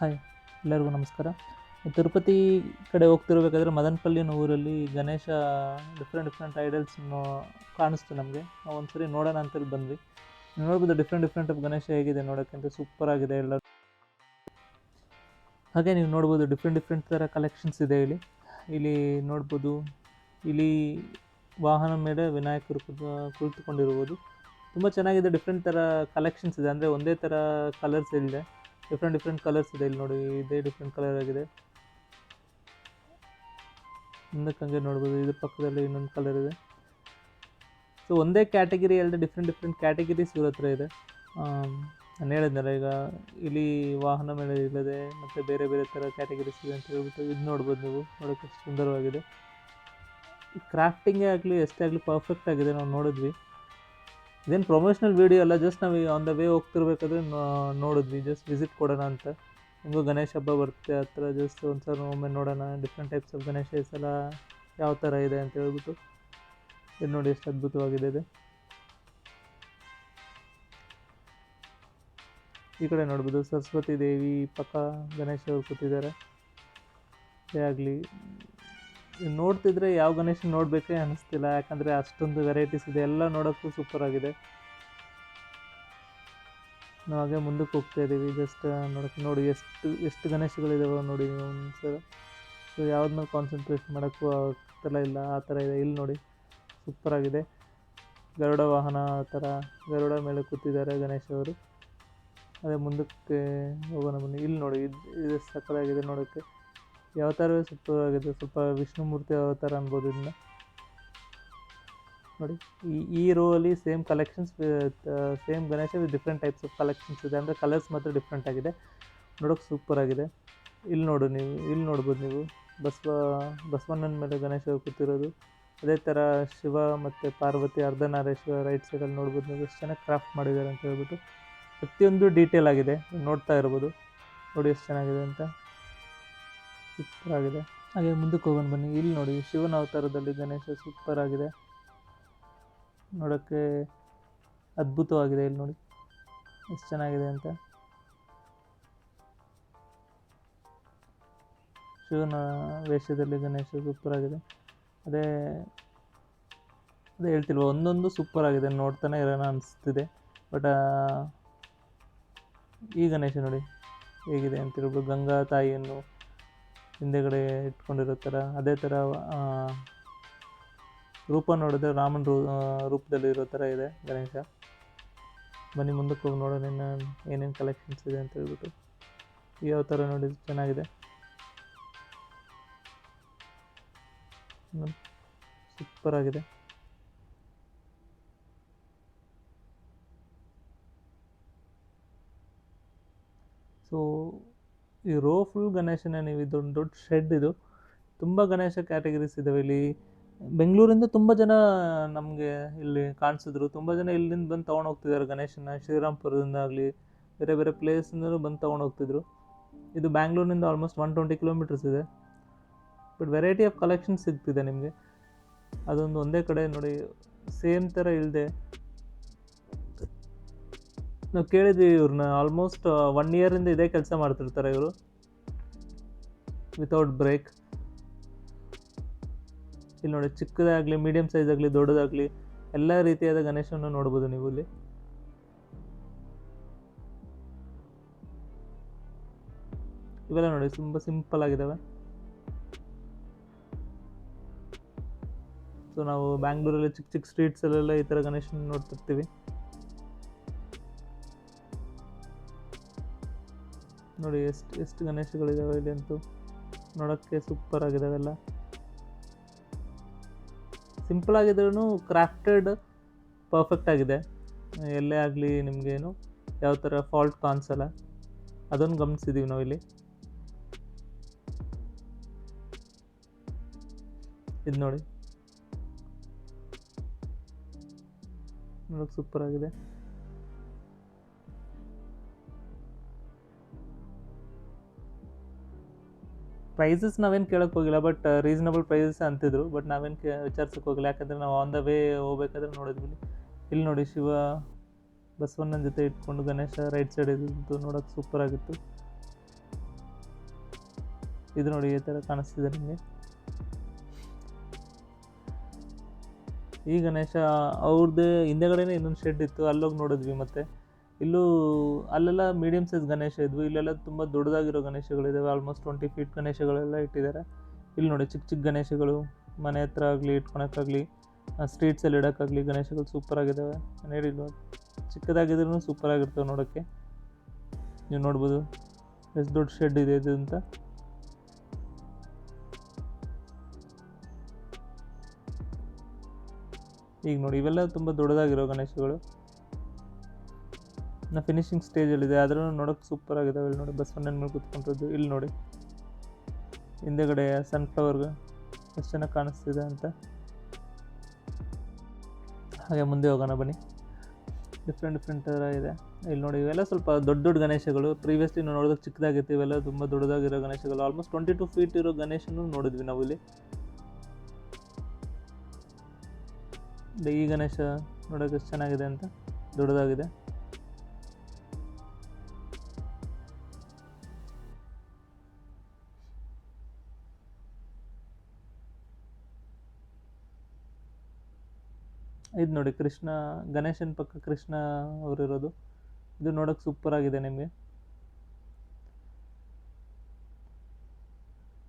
Hi, ಎಲ್ಲರಿಗೂ ನಮಸ್ಕಾರ. ತಿರುಪತಿ ಕಡೆ ಹೋಗ್ತಿರ್ಬೇಕಾದ್ರೆ ಮದನಪಲ್ಲಿ ಅನ್ನೋ ಊರಲ್ಲಿ ಗಣೇಶ ಡಿಫ್ರೆಂಟ್ ಡಿಫ್ರೆಂಟ್ ಐಡಲ್ಸ್ ಕಾಣಿಸ್ತು ನಮಗೆ. ನಾವು ಒಂದ್ಸರಿ ನೋಡೋಣ ಅಂತೇಳಿ ಬಂದ್ವಿ. ನೋಡ್ಬೋದು ಡಿಫ್ರೆಂಟ್ ಡಿಫ್ರೆಂಟ್ ಆಫ್ ಗಣೇಶ ಹೇಗಿದೆ ನೋಡೋಕ್ಕಂತ ಸೂಪರ್ ಆಗಿದೆ ಎಲ್ಲ ಹಾಗೆ ನೀವು ನೋಡ್ಬೋದು ಡಿಫ್ರೆಂಟ್ ಡಿಫ್ರೆಂಟ್ ಥರ ಕಲೆಕ್ಷನ್ಸ್ ಇದೆ ಇಲ್ಲಿ. ಇಲ್ಲಿ ನೋಡ್ಬೋದು, ಇಲ್ಲಿ ವಾಹನ ಮೇಲೆ ವಿನಾಯಕರು ಕುಳಿತುಕೊಂಡಿರ್ಬೋದು. ತುಂಬ ಚೆನ್ನಾಗಿದೆ ಡಿಫ್ರೆಂಟ್ ಥರ ಕಲೆಕ್ಷನ್ಸ್ ಇದೆ. ಅಂದರೆ ಒಂದೇ ಥರ ಕಲರ್ಸ್ ಇದೆ. ಡಿಫ್ರೆಂಟ್ ಡಿಫ್ರೆಂಟ್ ಕಲರ್ಸ್ ಇದೆ. ಇಲ್ಲಿ ನೋಡಿ, ಇದೇ ಡಿಫ್ರೆಂಟ್ ಕಲರ್ ಆಗಿದೆ. ಮುಂದಕ್ಕೆ ಹಂಗೆ ನೋಡ್ಬೋದು. ಇದ್ರ ಪಕ್ಕದಲ್ಲಿ ಇನ್ನೊಂದು ಕಲರ್ ಇದೆ. ಸೊ ಒಂದೇ ಕ್ಯಾಟಗಿರಿ ಅಲ್ಲದೆ ಡಿಫ್ರೆಂಟ್ ಡಿಫ್ರೆಂಟ್ ಕ್ಯಾಟಗಿರೀಸ್ ಇವ್ರ ಹತ್ರ ಇದೆ. ನಾನು ಹೇಳಿದ್ನಲ್ಲ, ಈಗ ಇಲ್ಲಿ ವಾಹನ ಮೇಲೆ ಇಲ್ಲದೆ ಮತ್ತು ಬೇರೆ ಬೇರೆ ಥರ ಕ್ಯಾಟಗಿರೀಸ್ ಇದೆ ಅಂತ ಹೇಳ್ಬಿಟ್ಟು ಇದು ನೋಡ್ಬೋದು ನೀವು. ನೋಡೋಕ್ಕೆ ಸುಂದರವಾಗಿದೆ. ಕ್ರಾಫ್ಟಿಂಗೇ ಆಗಲಿ, ಎಷ್ಟೇ ಆಗಲಿ ಪರ್ಫೆಕ್ಟ್ ಆಗಿದೆ. ನಾವು ನೋಡಿದ್ವಿ. ಇದೇನು ಪ್ರೊಮೋಷ್ನಲ್ ವೀಡಿಯೋ ಅಲ್ಲ ಜಸ್ಟ್ ನಾವು ಆನ್ ದ ವೇ ಹೋಗ್ತಿರ್ಬೇಕಾದ್ರೆ ನೋಡಿದ್ವಿ. ಜಸ್ಟ್ ವಿಸಿಟ್ ಕೊಡೋಣ ಅಂತ. ಹಿಂಗೂ ಗಣೇಶ ಹಬ್ಬ ಬರುತ್ತೆ ಆ ಥರ ಜಸ್ಟ್ ಒಂದು ಸಲ ಒಮ್ಮೆ ನೋಡೋಣ. ಡಿಫ್ರೆಂಟ್ ಟೈಪ್ಸ್ ಆಫ್ ಗಣೇಶ ಈ ಯಾವ ಥರ ಇದೆ ಅಂತ ಹೇಳ್ಬಿಟ್ಟು. ಇದು ನೋಡಿ ಎಷ್ಟು ಅದ್ಭುತವಾಗಿದೆ ಇದು. ಈ ಕಡೆ ನೋಡ್ಬೋದು, ಸರಸ್ವತಿ ದೇವಿ ಪಕ್ಕ ಗಣೇಶ ಅವರು ಕೂತಿದ್ದಾರೆ ಆಗಲಿ. ನೋಡ್ತಿದ್ರೆ ಯಾವ ಗಣೇಶ ನೋಡಬೇಕೇ ಅನಿಸ್ತಿಲ್ಲ, ಯಾಕಂದರೆ ಅಷ್ಟೊಂದು ವೆರೈಟೀಸ್ ಇದೆ, ಎಲ್ಲ ನೋಡೋಕ್ಕೂ ಸೂಪರ್ ಆಗಿದೆ. ನಾವು ಹಾಗೆ ಮುಂದಕ್ಕೆ ಹೋಗ್ತಾ ಇದ್ದೀವಿ ಜಸ್ಟ್ ನೋಡೋಕ್ಕೆ ನೋಡಿ, ಎಷ್ಟು ಎಷ್ಟು ಗಣೇಶಗಳಿದಾವೆ ನೋಡಿ ನೀವು ಒಂದ್ಸಲ. ಸೊ ಯಾವ್ದು ಮೇಲೆ ಕಾನ್ಸಂಟ್ರೇಟ್ ಮಾಡೋಕ್ಕೂ ಆಗ್ತಿಲ್ಲ ಇಲ್ಲ, ಆ ಥರ ಇದೆ, ಇಲ್ಲಿ ನೋಡಿ ಸೂಪರ್ ಆಗಿದೆ. ಗರುಡ ವಾಹನ ಆ ಥರ, ಗರುಡ ಮೇಲೆ ಕೂತಿದ್ದಾರೆ ಗಣೇಶ ಅವರು. ಅದೇ ಮುಂದಕ್ಕೆ ಹೋಗೋಣ ಬನ್ನಿ, ಇಲ್ಲಿ ನೋಡಿ, ಇದು ಇದು ಸಕಲಾಗಿದೆ ನೋಡೋಕ್ಕೆ. ಯಾವ ಸೂಪರಾಗಿದೆ ಸ್ವಲ್ಪ ವಿಷ್ಣುಮೂರ್ತಿ ಅವತಾರ ಅನ್ಬೋದು ಇದನ್ನ? ನೋಡಿ, ಈ ಈ ರೋ ಅಲ್ಲಿ same collections same Ganesha with different types of collections ಇದೆ. ಅಂದರೆ ಕಲರ್ಸ್ ಮಾತ್ರ ಡಿಫ್ರೆಂಟ್ ಆಗಿದೆ. ನೋಡೋಕೆ ಸೂಪರ್ ಆಗಿದೆ. ಇಲ್ಲಿ ನೋಡು ನೀವು, ಇಲ್ಲಿ ನೋಡ್ಬೋದು ನೀವು. ಬಸವ, ಬಸವಣ್ಣನ ಮೇಲೆ ಗಣೇಶ ಕೂತಿರೋದು. ಅದೇ ಥರ ಶಿವ ಮತ್ತು ಪಾರ್ವತಿ, ಅರ್ಧನಾರೇಶ್ವರ ರೈಟ್ ಸೈಡಲ್ಲಿ ನೋಡ್ಬೋದು ನೀವು. ಎಷ್ಟು ಚೆನ್ನಾಗಿ ಕ್ರಾಫ್ಟ್ ಮಾಡಿದ್ದಾರೆ ಅಂತ ಹೇಳ್ಬಿಟ್ಟು. ಪ್ರತಿಯೊಂದು ಡೀಟೇಲ್ ಆಗಿದೆ. ನೋಡ್ತಾ ಇರ್ಬೋದು. ನೋಡಿ ಎಷ್ಟು ಚೆನ್ನಾಗಿದೆ ಅಂತ. ಸೂಪರ್ ಆಗಿದೆ. ಹಾಗೆ ಮುಂದಕ್ಕೆ ಹೋಗೋಣ ಬನ್ನಿ. ಇಲ್ಲಿ ನೋಡಿ, ಶಿವನ ಅವತಾರದಲ್ಲಿ ಗಣೇಶ ಸೂಪರ್ ಆಗಿದೆ. ನೋಡೋಕ್ಕೆ ಅದ್ಭುತವಾಗಿದೆ ಇಲ್ಲಿ ನೋಡಿ. ಎಷ್ಟು ಚೆನ್ನಾಗಿದೆ ಅಂತ. ಶಿವನ ವೇಷದಲ್ಲಿ ಗಣೇಶ ಸೂಪರ್ ಆಗಿದೆ. ಅದೇ ಅದೇ ಹೇಳ್ತಿಲ್ವ, ಒಂದೊಂದು ಸೂಪರ್ ಆಗಿದೆ ನೋಡ್ತಾನೆ ಇರೋಣ ಅನಿಸ್ತಿದೆ. ಬಟ್ ಈ ಗಣೇಶ ನೋಡಿ, ಹೇಗಿದೆ ಅಂತ ಹೇಳ್ಬೋದು ಗಂಗಾ ತಾಯಿಯನ್ನು ಹಿಂದೆಗಡೆ ಇಟ್ಕೊಂಡಿರೋ ಥರ, ಅದೇ ಥರ ರೂಪ ನೋಡಿದ್ರೆ ರಾಮನ ರೂ ರೂಪದಲ್ಲಿ ಇರೋ ಥರ ಇದೆ ಗಣೇಶ. ಬನ್ನಿ ಮುಂದಕ್ಕೆ ಹೋಗಿ ನೋಡೋಣ ಏನೇನು ಕಲೆಕ್ಷನ್ಸ್ ಇದೆ ಅಂತ ಹೇಳ್ಬಿಟ್ಟು. ಯಾವ ಥರ ನೋಡಿ ಚೆನ್ನಾಗಿದೆ. ಸೂಪರ್ ಆಗಿದೆ. ಸೊ ಈ ರೋ ಫುಲ್ ಗಣೇಶನ ನೀವು ಇದೊಂದು ದೊಡ್ಡ ಶೆಡ್ ಇದು. ತುಂಬ ಗಣೇಶ ಕ್ಯಾಟಗರೀಸ್ ಇದಾವೆ ಇಲ್ಲಿ. ಬೆಂಗಳೂರಿಂದ ತುಂಬ ಜನ ನಮಗೆ ಇಲ್ಲಿ ಕಾಣಿಸಿದ್ರು. ತುಂಬ ಜನ ಇಲ್ಲಿಂದ ಬಂದು ತೊಗೊಂಡು ಹೋಗ್ತಿದ್ದಾರೆ ಗಣೇಶನ ಶ್ರೀರಾಮ್ಪುರದಿಂದ ಆಗಲಿ, ಬೇರೆ ಬೇರೆ ಪ್ಲೇಸಿಂದಲೂ ಬಂದು ತೊಗೊಂಡು ಹೋಗ್ತಿದ್ರು. ಇದು ಬ್ಯಾಂಗ್ಳೂರಿನಿಂದ ಆಲ್ಮೋಸ್ಟ್ ಒನ್ ಟ್ವೆಂಟಿ ಕಿಲೋಮೀಟರ್ಸ್ ಇದೆ. ಬಟ್ ವೆರೈಟಿ ಆಫ್ ಕಲೆಕ್ಷನ್ ಸಿಗ್ತಿದೆ ನಿಮಗೆ. ಅದೊಂದು ಒಂದೇ ಕಡೆ ನೋಡಿ ಸೇಮ್ ಥರ ಇಲ್ಲದೆ ನಾವು ಕೇಳಿದ್ವಿ ಇವ್ರನ್ನ ಆಲ್ಮೋಸ್ಟ್ ಒನ್ ಇಯರಿಂದ ಇದೇ ಕೆಲಸ ಮಾಡ್ತಿರ್ತಾರೆ ಇವರು. ವಿತೌಟ್ ಬ್ರೇಕ್ ಇಲ್ಲಿ ನೋಡಿ, ಚಿಕ್ಕದಾಗಲಿ ಮೀಡಿಯಮ್ ಸೈಜ್ ಆಗಲಿ, ದೊಡ್ಡದಾಗಲಿ, ಎಲ್ಲ ರೀತಿಯಾದ ಗಣೇಶನ ನೋಡ್ಬೋದು ನೀವು ಇಲ್ಲಿ. ಇವೆಲ್ಲ ನೋಡಿ, ತುಂಬ ಸಿಂಪಲ್ ಆಗಿದ್ದಾವೆ ಸೊ ನಾವು ಬ್ಯಾಂಗ್ಳೂರಲ್ಲಿ ಚಿಕ್ಕ ಚಿಕ್ಕ ಸ್ಟ್ರೀಟ್ಸಲ್ಲೆಲ್ಲ ಈ ಥರ ಗಣೇಶನ ನೋಡ್ತಿರ್ತೀವಿ. ನೋಡಿ ಎಷ್ಟು ಎಷ್ಟು ಗಣೇಶಗಳಿದ್ದಾವೆ ಇಲ್ಲಿ ಅಂತೂ ನೋಡೋಕ್ಕೆ ಸೂಪರ್ ಆಗಿದಾವೆಲ್ಲ. ಸಿಂಪಲ್ ಆಗಿದ್ರೂ ಕ್ರಾಫ್ಟೆಡ್ ಪರ್ಫೆಕ್ಟ್ ಆಗಿದೆ. ಎಲ್ಲೇ ಆಗಲಿ ನಿಮಗೇನು ಯಾವ ಥರ ಫಾಲ್ಟ್ ಕಾಣಿಸಲ್ಲ. ಅದನ್ನು ಗಮನಿಸಿದ್ದೀವಿ ಇಲ್ಲಿ. ಇದು ನೋಡಿ. ನೋಡೋಕೆ ಸೂಪರ್ ಆಗಿದೆ. ಪ್ರೈಸಸ್ ನಾವೇನು ಕೇಳೋಕೆ ಹೋಗಿಲ್ಲ ಬಟ್ ರೀಸನಬಲ್ ಪ್ರೈಸಸ್ ಅಂತಿದ್ರು. ಬಟ್ ನಾವೇನು ಕೇ, ವಿಚಾರಿಸೋಕೆ ಹೋಗಿಲ್ಲ. ಯಾಕಂದರೆ ನಾವು ಆನ್ ದ ವೇ ಹೋಗ್ಬೇಕಾದ್ರೆ ನೋಡಿದ್ವಿ. ಇಲ್ಲಿ ನೋಡಿ ಶಿವ ಬಸವಣ್ಣನ ಜೊತೆ ಇಟ್ಕೊಂಡು ಗಣೇಶ ರೈಟ್ ಸೈಡ್ ಇದ್ದು ನೋಡೋಕೆ ಸೂಪರ್ ಆಗಿತ್ತು. ಇದು ನೋಡಿ ಈ ಥರ ಕಾಣಿಸ್ತಿದೆ ನಿಮಗೆ. ಈ ಗಣೇಶ ಅವ್ರದ್ದೇ ಹಿಂದೆಗಡೆನೇ ಇನ್ನೊಂದು ಶೆಡ್ ಇತ್ತು. ಅಲ್ಲೋಗಿ ನೋಡಿದ್ವಿ ಮತ್ತೆ. ಇಲ್ಲೂ ಅಲ್ಲೆಲ್ಲ ಮೀಡಿಯಮ್ ಸೈಜ್ ಗಣೇಶ ಇದ್ವು. ಇಲ್ಲೆಲ್ಲ ತುಂಬ ದೊಡ್ಡದಾಗಿರೋ ಗಣೇಶಗಳಿದ್ದಾವೆ ಆಲ್ಮೋಸ್ಟ್ ಟ್ವೆಂಟಿ ಫೀಟ್ ಗಣೇಶಗಳೆಲ್ಲ ಇಟ್ಟಿದ್ದಾರೆ. ಇಲ್ಲಿ ನೋಡಿ ಚಿಕ್ಕ ಚಿಕ್ಕ ಗಣೇಶಗಳು, ಮನೆ ಹತ್ರ ಆಗಲಿ ಇಟ್ಕೊಳಕ್ಕಾಗಲಿ ಸ್ಟ್ರೀಟ್ಸಲ್ಲಿ ಇಡೋಕ್ಕಾಗಲಿ ಗಣೇಶಗಳು ಸೂಪರ್ ಆಗಿದ್ದಾವೆ ನಾನು ಹೇಳಿಲ್ವ? ಚಿಕ್ಕದಾಗಿದ್ರೂ ಸೂಪರ್ ಆಗಿರ್ತವೆ ನೋಡೋಕ್ಕೆ ನೀವು ನೋಡ್ಬೋದು. ಎಷ್ಟು ದೊಡ್ಡ ಶೆಡ್ ಇದೆ ಇದು ಅಂತ. ಈಗ ನೋಡಿ ಇವೆಲ್ಲ ತುಂಬ ದೊಡ್ಡದಾಗಿರೋ ಗಣೇಶಗಳು. ನಾ ಫಿನಿಶಿಂಗ್ ಸ್ಟೇಜಲ್ಲಿದೆ ಆದ್ರೂ ನೋಡೋಕೆ ಸೂಪರ್ ಆಗಿದೆ. ಇಲ್ಲಿ ನೋಡಿ ಬಸವಣ್ಣನ ಮೇಲೆ ಕೂತ್ಕೊಂತದ್ದು. ಇಲ್ಲಿ ನೋಡಿ ಹಿಂದೆಗಡೆ ಸನ್ಫ್ಲವರ್ ಎಷ್ಟು ಚೆನ್ನಾಗಿ ಕಾಣಿಸ್ತಿದೆ ಅಂತ. ಹಾಗೆ ಮುಂದೆ ಹೋಗೋಣ ಬನ್ನಿ. ಡಿಫ್ರೆಂಟ್ ಡಿಫ್ರೆಂಟ್ ಥರ ಇದೆ. ಇಲ್ಲಿ ನೋಡಿ ಇವೆಲ್ಲ ಸ್ವಲ್ಪ ದೊಡ್ಡ ದೊಡ್ಡ ಗಣೇಶಗಳು. ಪ್ರೀವಿಯಸ್ಲಿ ನಾವು ನೋಡಿದಾಗ ಚಿಕ್ಕದಾಗಿತ್ತು. ಇವೆಲ್ಲ ತುಂಬ ದೊಡ್ಡದಾಗಿರೋ ಗಣೇಶಗಳು. ಆಲ್ಮೋಸ್ಟ್ ಟ್ವೆಂಟಿ ಟು ಫೀಟ್ ಇರೋ ಗಣೇಶನು ನೋಡಿದ್ವಿ ನಾವು ಇಲ್ಲಿ. ಈ ಗಣೇಶ ನೋಡೋಕೆ ಚೆನ್ನಾಗಿದೆ ಅಂತ. ದೊಡ್ಡದಾಗಿದೆ. ಇದು ನೋಡಿ, ಕೃಷ್ಣ, ಗಣೇಶನ ಪಕ್ಕ ಕೃಷ್ಣ ಅವರಿರೋದು. ಇದು ನೋಡೋಕೆ ಸೂಪರ್ ಆಗಿದೆ ನಿಮಗೆ.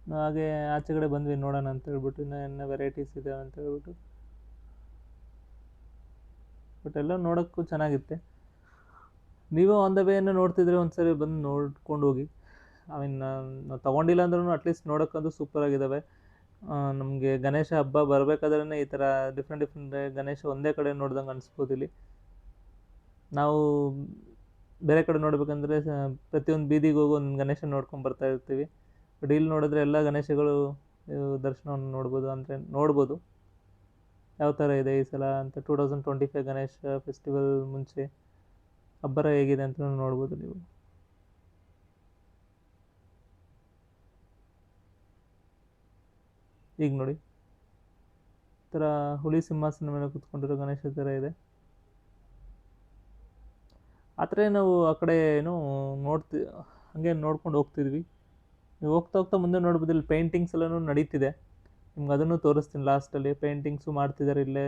ಹಾಗೆ ಆಚೆ ಕಡೆ ಬಂದ್ವಿ, ನೋಡೋಣ ಅಂತ ಹೇಳ್ಬಿಟ್ಟು, ಇನ್ನೂ ಏನು ವೆರೈಟೀಸ್ ಇದೆ ಅಂತ ಹೇಳ್ಬಿಟ್ಟು. ಬಟ್ ಎಲ್ಲ ನೋಡೋಕ್ಕೂ ಚೆನ್ನಾಗಿತ್ತೆ. ನೀವು ಆನ್ ದ ವೇನ ನೋಡ್ತಿದ್ರೆ ಒಂದ್ಸರಿ ಬಂದು ನೋಡ್ಕೊಂಡು ಹೋಗಿ. ಐ ಮೀನ್ ತೊಗೊಂಡಿಲ್ಲ ಅಂದ್ರೂ ಅಟ್ಲೀಸ್ಟ್ ನೋಡೋಕ್ಕಂತೂ ಸೂಪರ್ ಆಗಿದ್ದಾವೆ ನಮಗೆ ಗಣೇಶ ಹಬ್ಬ ಬರಬೇಕಾದ್ರೇ ಈ ಥರ ಡಿಫ್ರೆಂಟ್ ಡಿಫ್ರೆಂಟ್ ಗಣೇಶ ಒಂದೇ ಕಡೆ ನೋಡ್ದಂಗೆ ಅನಿಸ್ಬೋದು ಇಲ್ಲಿ. ನಾವು ಬೇರೆ ಕಡೆ ನೋಡ್ಬೇಕಂದ್ರೆ ಪ್ರತಿಯೊಂದು ಬೀದಿಗೆ ಹೋಗಿ ಒಂದು ಗಣೇಶ ನೋಡ್ಕೊಂಡು ಬರ್ತಾ ಇರ್ತೀವಿ. ಬಟ್ ಇಲ್ಲಿ ನೋಡಿದ್ರೆ ಎಲ್ಲ ಗಣೇಶಗಳು ದರ್ಶನವನ್ನು ನೋಡ್ಬೋದು ಅಂದರೆ ನೋಡ್ಬೋದು. ಯಾವ ಥರ ಇದೆ ಈ ಸಲ ಅಂತ two thousand twenty five Ganesha festival ಮುಂಚೆ ಅಬ್ಬರ ಹೇಗಿದೆ ಅಂತ ನೋಡ್ಬೋದು ನೀವು. ಈಗ ನೋಡಿ. ಥರ ಹುಲಿ ಸಿಂಹಾಸನ ಮೇಲೆ ಕುತ್ಕೊಂಡಿರೋ ಗಣೇಶ ಥರ ಇದೆ. ಆ ಥರ ನಾವು ಆ ಕಡೆ ಏನು ನೋಡ್ತಿ, ಹಾಗೆ ನೋಡ್ಕೊಂಡು ಹೋಗ್ತಿದ್ವಿ. ನೀವು ಹೋಗ್ತಾ ಹೋಗ್ತಾ ಮುಂದೆ ನೋಡ್ಬೋದು ಇಲ್ಲಿ ಪೇಂಟಿಂಗ್ಸ್ ಎಲ್ಲನೂ ನಡೀತಿದೆ. ನಿಮ್ಗೆ ಅದನ್ನು ತೋರಿಸ್ತೀನಿ ಲಾಸ್ಟಲ್ಲಿ ಪೇಂಟಿಂಗ್ಸು ಮಾಡ್ತಿದ್ದಾರೆ ಇಲ್ಲೇ.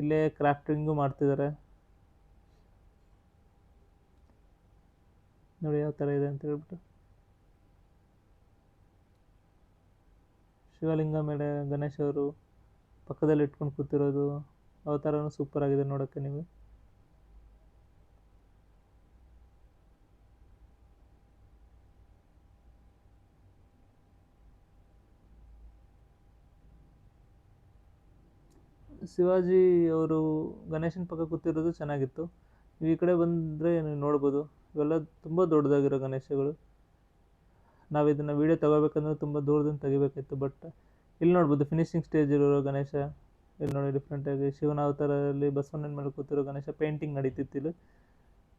ಇಲ್ಲೇ ಕ್ರಾಫ್ಟಿಂಗು ಮಾಡ್ತಿದ್ದಾರೆ. ನೋಡಿ ಯಾವ ಥರ ಇದೆ ಅಂತ ಹೇಳ್ಬಿಟ್ಟು. ಶಿವಲಿಂಗ ಮೇಲೆ ಗಣೇಶ ಅವರು ಪಕ್ಕದಲ್ಲಿ ಇಟ್ಕೊಂಡು ಕೂತಿರೋದು, ಅವತಾರನೂ ಸೂಪರ್ ಆಗಿದೆ ನೋಡೋಕ್ಕೆ ನೀವು. ಶಿವಾಜಿ ಅವರು ಗಣೇಶನ ಪಕ್ಕ ಕೂತಿರೋದು ಚೆನ್ನಾಗಿತ್ತು. ಈ ಕಡೆ ಬಂದರೆ ನೀವು ನೋಡ್ಬೋದು. ಇವೆಲ್ಲ ತುಂಬ ದೊಡ್ಡದಾಗಿರೋ ಗಣೇಶಗಳು. ನಾವು ಇದನ್ನು ವೀಡಿಯೋ ತಗೋಬೇಕಂದ್ರೆ ತುಂಬ ದೂರದಿಂದ ತೆಗಿಬೇಕಿತ್ತು ಬಟ್ ಇಲ್ಲಿ ನೋಡ್ಬೋದು ಫಿನಿಶಿಂಗ್ ಸ್ಟೇಜ್ ಇರೋ ಗಣೇಶ, ಇಲ್ಲಿ ನೋಡಿ ಡಿಫ್ರೆಂಟಾಗಿ ಶಿವನ ಅವತಾರದಲ್ಲಿ ಬಸವಣ್ಣನ ಮೇಲೆ ಕೂತಿರೋ ಗಣೇಶ ಪೇಂಟಿಂಗ್ ನಡೀತಿತ್ತು ಇಲ್ಲಿ.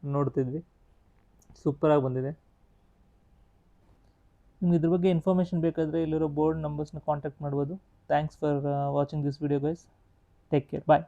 ನೋಡ್ತಿದ್ವಿ. ಸೂಪರಾಗಿ ಬಂದಿದೆ. ನಿಮ್ಗೆ ಇದ್ರ ಬಗ್ಗೆ ಇನ್ಫಾರ್ಮೇಷನ್ ಬೇಕಾದರೆ ಇಲ್ಲಿರೋ ಬೋರ್ಡ್ ನಂಬರ್ಸ್ನ ಕಾಂಟ್ಯಾಕ್ಟ್ ಮಾಡ್ಬೋದು. Thanks for watching this video guys take care bye